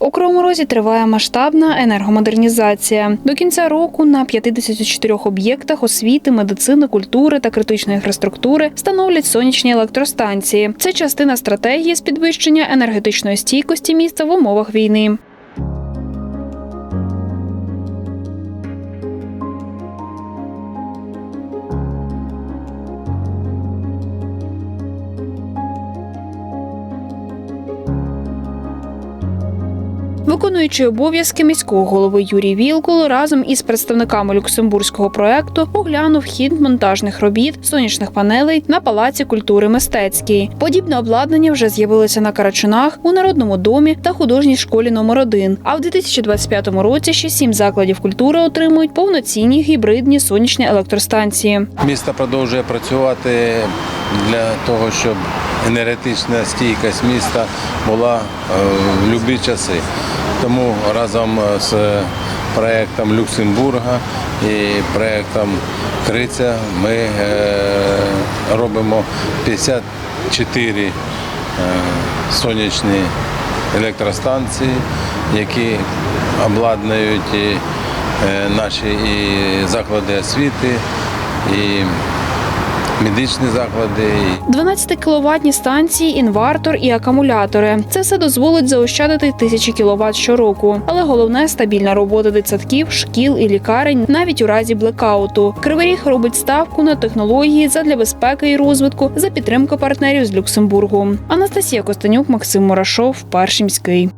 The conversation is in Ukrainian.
У Кривому Розі триває масштабна енергомодернізація. До кінця року на 54 об'єктах освіти, медицини, культури та критичної інфраструктури встановлять сонячні електростанції. Це частина стратегії з підвищення енергетичної стійкості міста в умовах війни. Виконуючий обов'язки міського голови Юрій Вілкул разом із представниками люксембурзького проекту оглянув хід монтажних робіт сонячних панелей на палаці культури мистецькій. Подібне обладнання вже з'явилося на Карачунах у народному домі та художній школі номер 1 А в 2025 році ще сім закладів культури отримують повноцінні гібридні сонячні електростанції. Місто продовжує працювати для того, щоб енергетична стійкість міста була е, в будь-які часи. Тому разом з проєктом Люксембурга і проєктом Криця ми е, робимо 54 е, сонячні електростанції, які е, наші і заклади освіти, і медичні заклади. і 12 кіловатні станції, інвартор і акумулятори. Це все дозволить заощадити тисячі кіловат щороку. Але головне стабільна робота дитсадків, шкіл і лікарень навіть у разі блекауту. Кривий Ріг робить ставку на технології задля безпеки і розвитку за підтримки партнерів з Люксембургу. Анастасія Костенюк, Максим Мурашов, Перший міський.